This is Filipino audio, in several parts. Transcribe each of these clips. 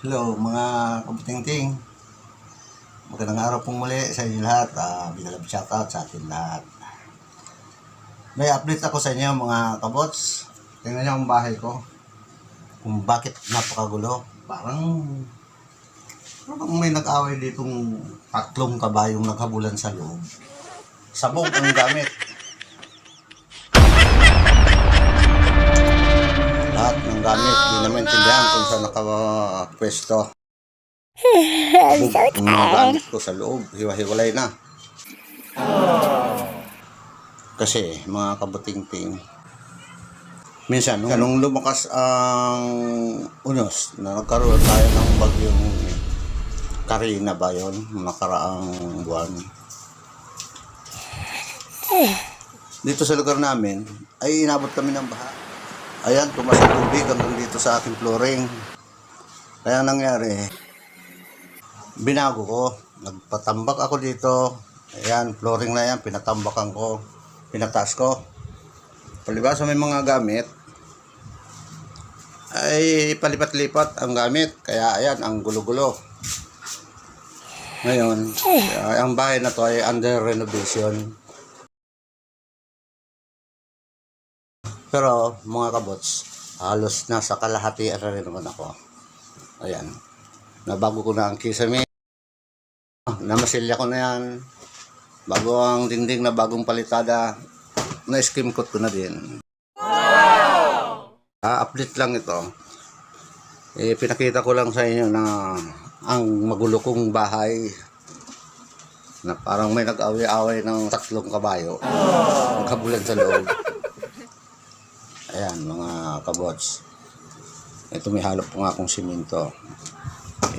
Hello mga kabuting-ting. Magandang araw pong muli sa inyo lahat. Uh, Binalab shoutout sa atin lahat. May update ako sa inyo mga kabots. Tingnan niyo ang bahay ko. Kung bakit napakagulo. Parang parang may nag-away ditong tatlong kabayong naghabulan sa loob. Sabog ang gamit. Lahat ng gamit, di na maintindihan saan nakapwesto. I'm so Ang mga tired. gamit ko sa loob, hiwa-hiwalay na. Kasi, mga kabuting-ting, minsan, nung, nung lumakas ang unos, na nagkaroon tayo ng bagyong Karina ba yun, nakaraang buwan. Dito sa lugar namin, ay inabot kami ng baha. Ayan, tumas ang tubig hanggang dito sa aking flooring. Kaya ang nangyari, binago ko. Nagpatambak ako dito. Ayan, flooring na yan, pinatambakan ko. Pinataas ko. Palibasa may mga gamit, ay palipat-lipat ang gamit. Kaya ayan, ang gulo-gulo. Ngayon, kaya ang bahay na to ay under renovation. Pero mga kabots, halos nasa kalahati na rin naman ako. Ayan. Nabago ko na ang kisame. Namasilya ko na yan. Bago ang dingding na bagong palitada, na-skim coat ko na din. Ah, update lang ito. Eh, pinakita ko lang sa inyo na ang magulo kong bahay na parang may nag-away-away ng tatlong kabayo. Magkabulan sa loob. Ayan, mga kabots. Ito may halop po nga akong simento.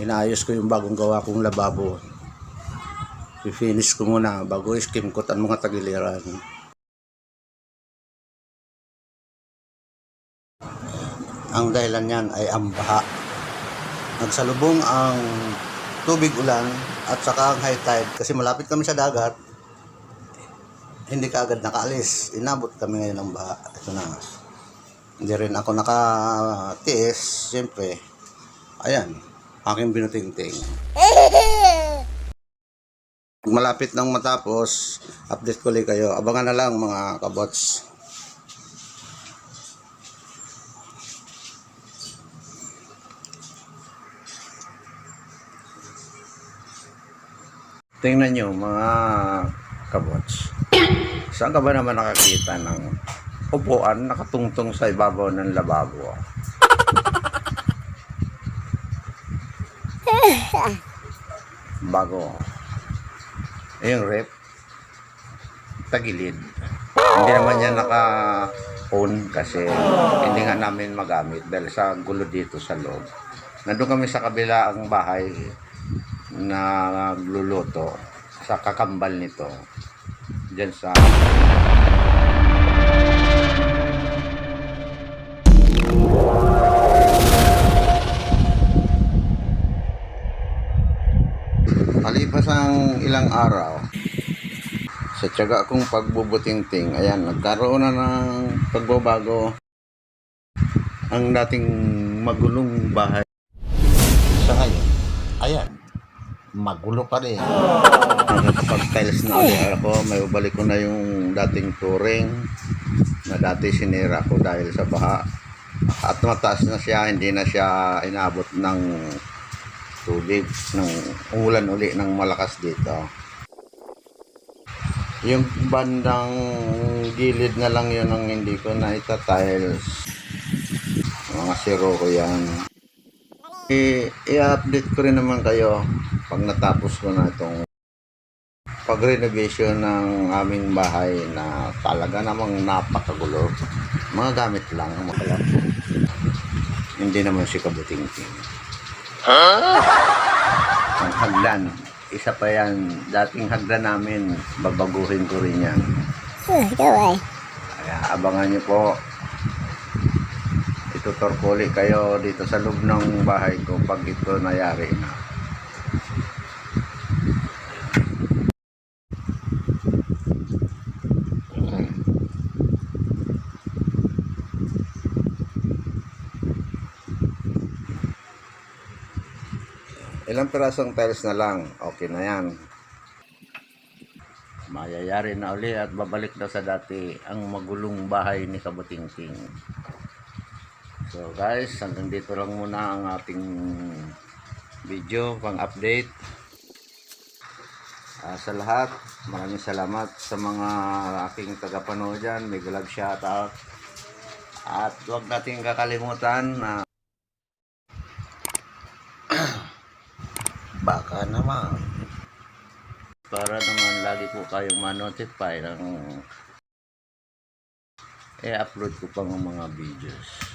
Inaayos ko yung bagong gawa kong lababo. I-finish ko muna bago i-skim coat ang mga tagiliran. Ang dahilan niyan ay ang baha. Nagsalubong ang tubig ulan at saka ang high tide kasi malapit kami sa dagat. Hindi ka agad nakaalis. Inabot kami ngayon ng baha. Ito na. Hindi rin ako nakatiis. Siyempre, ayan, aking binutingting. Malapit nang matapos, update ko ulit kayo. Abangan na lang mga kabots. Tingnan nyo mga kabots. Saan ka ba naman nakakita ng upuan nakatungtong sa ibabaw ng lababo? Bago. Yung rep, tagilid. Hindi naman yan naka-on kasi hindi nga namin magamit dahil sa gulo dito sa loob. Nandun kami sa kabila ang bahay na nagluluto sa kakambal nito. Diyan sa Malipas ang ilang araw, sa tiyaga kong pagbubutingting, ayan, nagkaroon na ng pagbabago ang dating magulong bahay. Sa ngayon, ayan, magulo pa rin. Kapag tiles na ulit ako, may ubalik ko na yung dating touring na dati sinira ko dahil sa baha. At mataas na siya, hindi na siya inabot ng tubig ng ulan uli ng malakas dito. Yung bandang gilid na lang yun ang hindi ko na ita-tiles. Mga siro ko yan. I-update ko rin naman kayo pag natapos ko na itong pag-renovation ng aming bahay na talaga namang napakagulo. Mga gamit lang, mga Hindi naman si kabuting-ting. Ang hagdan. Isa pa yan. Dating hagdan namin. Babaguhin ko rin yan. Go away. Kaya abangan nyo po. Itutorkuli kayo dito sa loob ng bahay ko pag ito nayari na. Ilang pirasong tiles na lang. Okay na yan. Mayayari na uli at babalik na sa dati ang magulong bahay ni Kabutingting. So guys, hanggang dito lang muna ang ating video pang update. Ah, sa lahat, maraming salamat sa mga aking tagapanood dyan. May love shoutout. At huwag natin kakalimutan na baka naman para naman lagi po kayong ma-notify ng i-upload ko pang mga videos.